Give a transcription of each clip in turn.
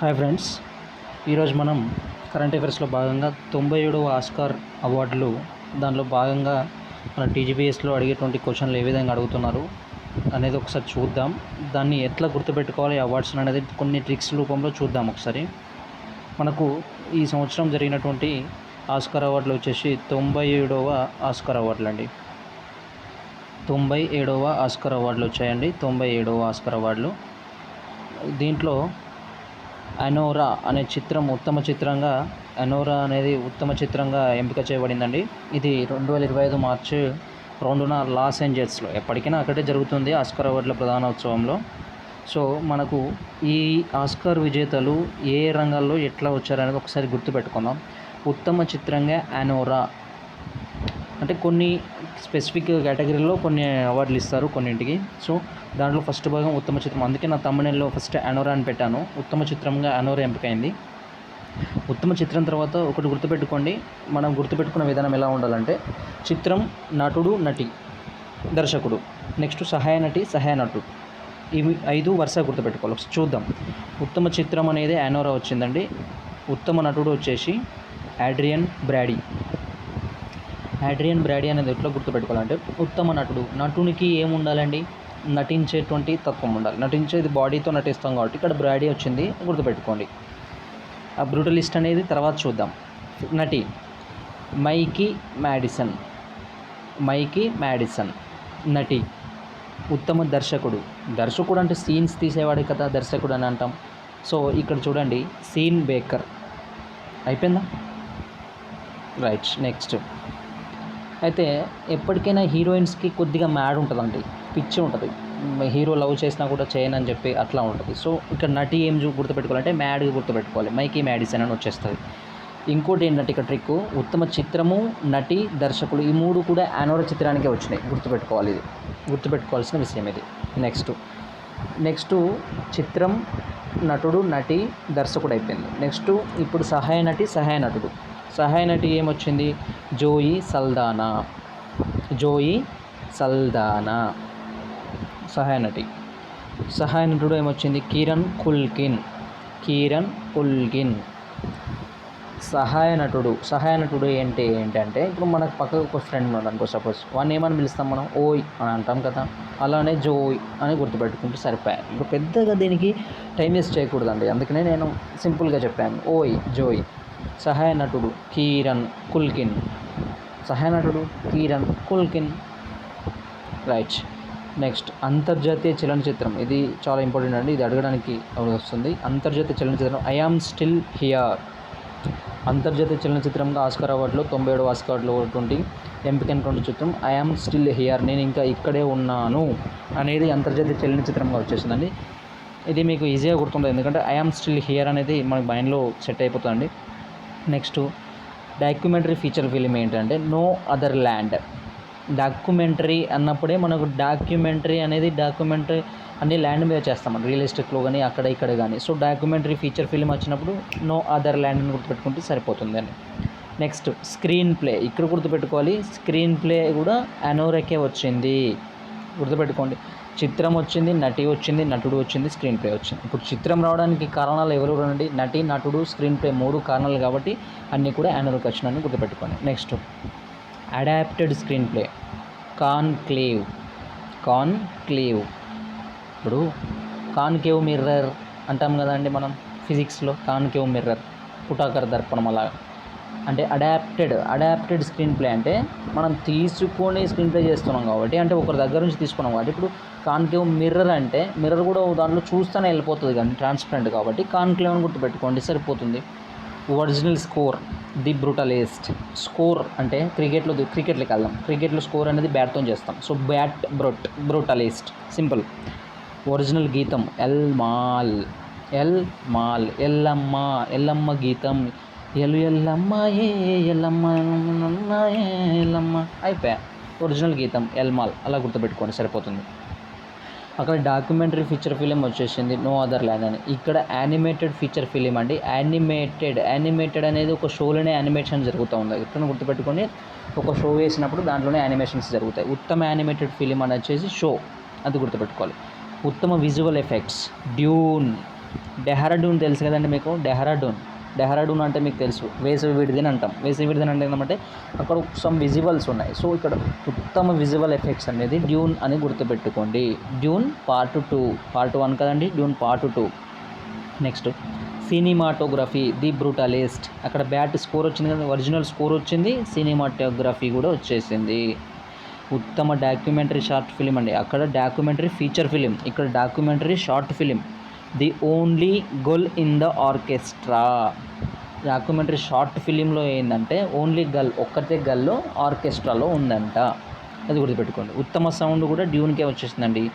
Hi friends. ఈరోజు మనం current అఫైర్స్లో భాగంగా తొంభై ఏడవ ఆస్కార్ అవార్డులు దానిలో భాగంగా మన టీజీపీఎస్లో అడిగేటువంటి క్వశ్చన్లు ఏ విధంగా అడుగుతున్నారు అనేది ఒకసారి చూద్దాం. దాన్ని ఎట్లా గుర్తుపెట్టుకోవాలి అవార్డ్స్ అనేది కొన్ని ట్రిక్స్ రూపంలో చూద్దాం ఒకసారి. మనకు ఈ సంవత్సరం జరిగినటువంటి ఆస్కార్ అవార్డులు వచ్చేసి తొంభై ఏడవ ఆస్కార్ అవార్డులు అండి తొంభై ఏడవ ఆస్కార్ అవార్డులు వచ్చాయండి తొంభై ఏడవ ఆస్కార్ అవార్డులు. దీంట్లో అనోరా అనే చిత్రం ఉత్తమ చిత్రంగా అనోరా అనేది ఉత్తమ చిత్రంగా ఎంపిక చేయబడిందండి. ఇది రెండు వేల ఇరవై ఐదు మార్చి రెండున లాస్ ఏంజల్స్లో ఎప్పటికైనా అక్కడే జరుగుతుంది ఆస్కార్ అవార్డుల ప్రధానోత్సవంలో. సో మనకు ఈ ఆస్కార్ విజేతలు ఏ రంగాల్లో ఎట్లా వచ్చారనేది ఒకసారి గుర్తుపెట్టుకుందాం. ఉత్తమ చిత్రంగా అనోరా అంటే కొన్ని స్పెసిఫిక్ కేటగిరీలో కొన్ని అవార్డులు ఇస్తారు కొన్నింటికి. సో దాంట్లో ఫస్ట్ భాగం ఉత్తమ చిత్రం. అందుకే నా తమ్ముళ్ళలో ఫస్ట్ అనోరా అని పెట్టాను. ఉత్తమ చిత్రంగా అనోరా ఎంపికైంది. ఉత్తమ చిత్రం తర్వాత ఒకటి గుర్తుపెట్టుకోండి. మనం గుర్తుపెట్టుకున్న విధానం ఎలా ఉండాలంటే చిత్రం నటుడు నటి దర్శకుడు నెక్స్ట్ సహాయ నటి సహాయ నటుడు. ఇవి ఐదు వరుస గుర్తుపెట్టుకోవాలి. చూద్దాం. ఉత్తమ చిత్రం అనేది యానోరా వచ్చిందండి. ఉత్తమ నటుడు వచ్చేసి యాడ్రియన్ బ్రాడీ. హ్యాడ్రియన్ బ్రాడీ అనేది ఎట్లా గుర్తుపెట్టుకోవాలంటే ఉత్తమ నటుడు. నటునికి ఏం ఉండాలండి నటించేటువంటి తత్వం ఉండాలి. నటించేది బాడీతో నటిస్తాం కాబట్టి ఇక్కడ బ్రాడీ వచ్చింది గుర్తుపెట్టుకోండి. ఆ బ్రూటలిస్ట్ అనేది తర్వాత చూద్దాం. నటి మైకి మ్యాడిసన్ మైకి మ్యాడిసన్ నటి ఉత్తమ దర్శకుడు. దర్శకుడు అంటే సీన్స్ తీసేవాడే కదా దర్శకుడు అని అంటాం. సో ఇక్కడ చూడండి సీన్ బేకర్ అయిపోయిందా? రైట్ నెక్స్ట్ అయితే ఎప్పటికైనా హీరోయిన్స్కి కొద్దిగా మ్యాడ్ ఉంటుందండి. పిచ్చి ఉంటుంది. హీరో లవ్ చేసినా కూడా చేయనని చెప్పి అట్లా ఉంటుంది. సో ఇక్కడ నటి ఏం గుర్తుపెట్టుకోవాలంటే మ్యాడ్గా గుర్తుపెట్టుకోవాలి. మైకి మ్యాడిసన్ అని వచ్చేస్తుంది. ఇంకోటి ఏంటంటే ఇక్కడ ట్రిక్ ఉత్తమ చిత్రము నటి దర్శకులు ఈ మూడు కూడా యానోడ చిత్రానికే వచ్చినాయి. గుర్తుపెట్టుకోవాలి ఇది. గుర్తుపెట్టుకోవాల్సిన విషయం ఇది. నెక్స్ట్. నెక్స్ట్ చిత్రం నటుడు నటి దర్శకుడు అయిపోయింది. నెక్స్ట్ ఇప్పుడు సహాయ నటి సహాయ నటుడు. సహాయ నటి ఏమొచ్చింది? జోయి సల్దానా. జోయి సల్దానా. సహాయ నటి సహాయ నటుడు ఏమొచ్చింది? కిరణ్ కుల్కిన్. కిరణ్ కుల్కిన్. సహాయ నటుడు సహాయ నటుడు ఏంటి? ఏంటంటే ఇప్పుడు మనకు పక్కకు ఒక ఫ్రెండ్ ఉన్నాడు అనుకో సపోజ్ వాడిని ఏమని పిలుస్తాం మనం ఓయ్ అని అంటాం కదా. అలానే జోయ్ అని గుర్తుపెట్టుకుంటే సరిపోయాను ఇప్పుడు పెద్దగా దీనికి టైం వేస్ట్ చేయకూడదండి. అందుకనే నేను సింపుల్గా చెప్పాను. ఓయ్ జోయ్. సహాయ నటుడు కీరన్ కుల్కిన్. సహాయ నటుడు కీరన్ కుల్కిన్. రైట్. నెక్స్ట్ అంతర్జాతీయ చలనచిత్రం. ఇది చాలా ఇంపార్టెంట్ అండి. ఇది అడగడానికి వస్తుంది. అంతర్జాతీయ చలనచిత్రం ఐ ఆమ్ స్టిల్ హియర్ అంతర్జాతీయ చలనచిత్రంగా ఆస్కార్ అవార్డులో తొంభై ఏడు ఆస్కార్లో ఉన్నటువంటి ఎంపికైనటువంటి చిత్రం ఐ ఆమ్ స్టిల్ హియర్ నేను ఇంకా ఇక్కడే ఉన్నాను అనేది అంతర్జాతీయ చలనచిత్రంగా వచ్చేసిందండి ఇది మీకు ఈజీగా గుర్తుంటుంది ఎందుకంటే ఐ ఆమ్ స్టిల్ హియర్ అనేది మన మైండ్లో సెట్ అయిపోతుందండి. నెక్స్ట్ డాక్యుమెంటరీ ఫీచర్ ఫిలిం ఏంటంటే నో అదర్ ల్యాండ్. డాక్యుమెంటరీ అన్నప్పుడే మనకు డాక్యుమెంటరీ అనేది డాక్యుమెంటరీ అన్ని ల్యాండ్ మీద చేస్తాం రియల్ ఎస్టేట్లో కానీ అక్కడ ఇక్కడ కానీ. సో డాక్యుమెంటరీ ఫీచర్ ఫిలిం వచ్చినప్పుడు నో అదర్ ల్యాండ్ని గుర్తుపెట్టుకుంటే సరిపోతుంది అని. Next screenplay. ఇక్కడ గుర్తుపెట్టుకోవాలి. స్క్రీన్ ప్లే కూడా అనోరకే వచ్చింది. గుర్తుపెట్టుకోండి. చిత్రం వచ్చింది నటి వచ్చింది నటుడు వచ్చింది స్క్రీన్ ప్లే వచ్చింది. ఇప్పుడు చిత్రం రావడానికి కారణాలు ఎవరు అండి నటి నటుడు స్క్రీన్ ప్లే మూడు కారణాలు కాబట్టి అన్నీ కూడా యానోర్కి వచ్చినాయని గుర్తుపెట్టుకోండి. Next adapted screenplay Conclave Conclave ఇప్పుడు కాన్కేవ్ మిర్రర్ అంటాం కదండి మనం ఫిజిక్స్లో కాన్కేవ్ మిర్రర్ పుటాకర్ దర్పణం అలాగా అంటే అడాప్టెడ్ అడాప్టెడ్ స్క్రీన్ ప్లే అంటే మనం తీసుకొని స్క్రీన్ ప్లే చేస్తున్నాం కాబట్టి అంటే ఒకరి దగ్గర నుంచి తీసుకున్నాం కాబట్టి ఇప్పుడు కాన్కేవ్ మిర్రర్ అంటే మిర్రర్ కూడా దాంట్లో చూస్తూనే వెళ్ళిపోతుంది కానీ ట్రాన్స్పరెంట్ కాబట్టి కాన్క్లేవ్ అని గుర్తుపెట్టుకోండి సరిపోతుంది. Original score the Brutalist score అంటే క్రికెట్లో క్రికెట్లోకి వెళ్దాం. క్రికెట్లో స్కోర్ అనేది బ్యాట్తో చేస్తాం. So bat brute Brutalist simple. Original గీతం el mal el mal Yellamma Yellamma గీతం. ఎలు ఎల్లమ్మ ఏ ఎల్లమ్మ ఏ ఎల్లమ్మ. అయిపోయా. ఒరిజినల్ గీతం ఎల్మాల్. అలా గుర్తుపెట్టుకోండి సరిపోతుంది. అక్కడ డాక్యుమెంటరీ ఫీచర్ ఫిలిం వచ్చేసింది నో అదర్ ల్యాండ్ అని. ఇక్కడ యానిమేటెడ్ ఫీచర్ ఫిలిం అండి. యానిమేటెడ్ యానిమేటెడ్ అనేది ఒక షోలోనే యానిమేషన్ జరుగుతూ ఉంది. ఇక్కడ గుర్తుపెట్టుకొని ఒక షో వేసినప్పుడు దాంట్లోనే యానిమేషన్స్ జరుగుతాయి. ఉత్తమ యానిమేటెడ్ ఫిలిం అని వచ్చేసి షో. అది గుర్తుపెట్టుకోవాలి. ఉత్తమ విజువల్ ఎఫెక్ట్స్ డ్యూన్. డెహ్రాడూన్ తెలుసు కదండి మీకు? డెహ్రాడూన్. డెహ్రాడూన్ అంటే మీకు తెలుసు. వేసవి విడిదిని అంటాం. వేసవి విడిదిని అంటే ఏంటంటే అక్కడ సమ్ విజువల్స్ ఉన్నాయి. సో ఇక్కడ ఉత్తమ విజువల్ ఎఫెక్ట్స్ అనేది డ్యూన్ అని గుర్తుపెట్టుకోండి. Dune part two part one కదండి? Dune part two next cinematography the Brutalist అక్కడ బ్యాట్ స్కోర్ వచ్చింది కదా ఒరిజినల్ స్కోర్ వచ్చింది. సినిమాటోగ్రఫీ కూడా వచ్చేసింది. ఉత్తమ డాక్యుమెంటరీ షార్ట్ ఫిలిం అండి. అక్కడ డాక్యుమెంటరీ ఫీచర్ ఫిలిం ఇక్కడ documentary short film the only girl in the orchestra. Documentary short ఫిలింలో ఏంటంటే ఓన్లీ గర్ల్ ఒక్కటే గర్ల్ ఆర్కెస్ట్రాలో ఉందంట. అది గుర్తుపెట్టుకోండి. ఉత్తమ సౌండ్ కూడా డ్యూన్కే వచ్చేసిందండి.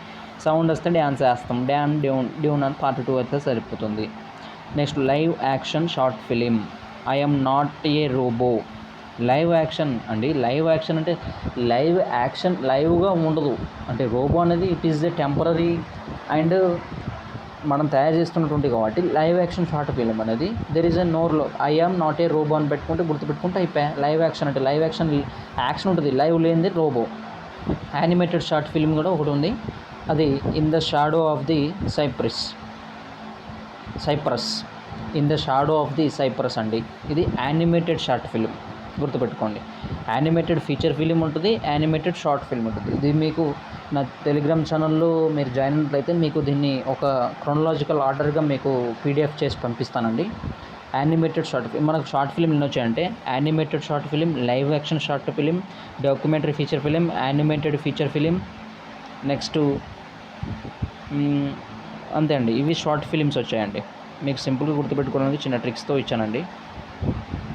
సౌండ్ వస్తే డ్యాన్స్ వేస్తాం. డ్యాన్ డ్యూన్ డ్యూన్ అని పార్ట్ టూ అయితే సరిపోతుంది. Next live action short film. I'm not a robot. Live action అండి. లైవ్ యాక్షన్ అంటే లైవ్ యాక్షన్ లైవ్గా ఉండదు. అంటే రోబో అనేది it is the temporary and మనం తయారు చేస్తున్నటువంటి కాబట్టి లైవ్ యాక్షన్ షార్ట్ ఫిలిం అనేది దెర్ ఈజ్ ఎ నోర్లో ఐఎమ్ నాట్ ఏ రోబో అని పెట్టుకుంటే గుర్తుపెట్టుకుంటే అయిపోయా. లైవ్ యాక్షన్ అంటే లైవ్ యాక్షన్ యాక్షన్ ఉంటుంది. లైవ్ లేనిది రోబో యానిమేటెడ్ షార్ట్ ఫిలిం కూడా ఒకటి ఉంది. అది in the shadow of the cypress cypress in the shadow of the cypress అండి. ఇది యానిమేటెడ్ షార్ట్ ఫిలిం గుర్తుపెట్టుకోండి. యానిమేటెడ్ ఫీచర్ ఫిలిం ఉంటుంది యానిమేటెడ్ షార్ట్ ఫిల్మ్ ఉంటుంది. ఇది మీకు నా టెలిగ్రామ్ ఛానల్లో మీరు జాయిన్ అయినట్లయితే మీకు దీన్ని ఒక క్రొనలాజికల్ ఆర్డర్గా మీకు పీడిఎఫ్ చేసి పంపిస్తానండి. యానిమేటెడ్ షార్ట్ ఫిల్మ్ మనకు షార్ట్ ఫిల్మ్ ఎన్ని వచ్చాయంటే animated short film live action short film documentary feature film animated feature film next అంతే అండి. ఇవి షార్ట్ ఫిలిమ్స్ వచ్చాయండి. మీకు సింపుల్గా గుర్తుపెట్టుకోవడానికి చిన్న ట్రిక్స్తో ఇచ్చానండి.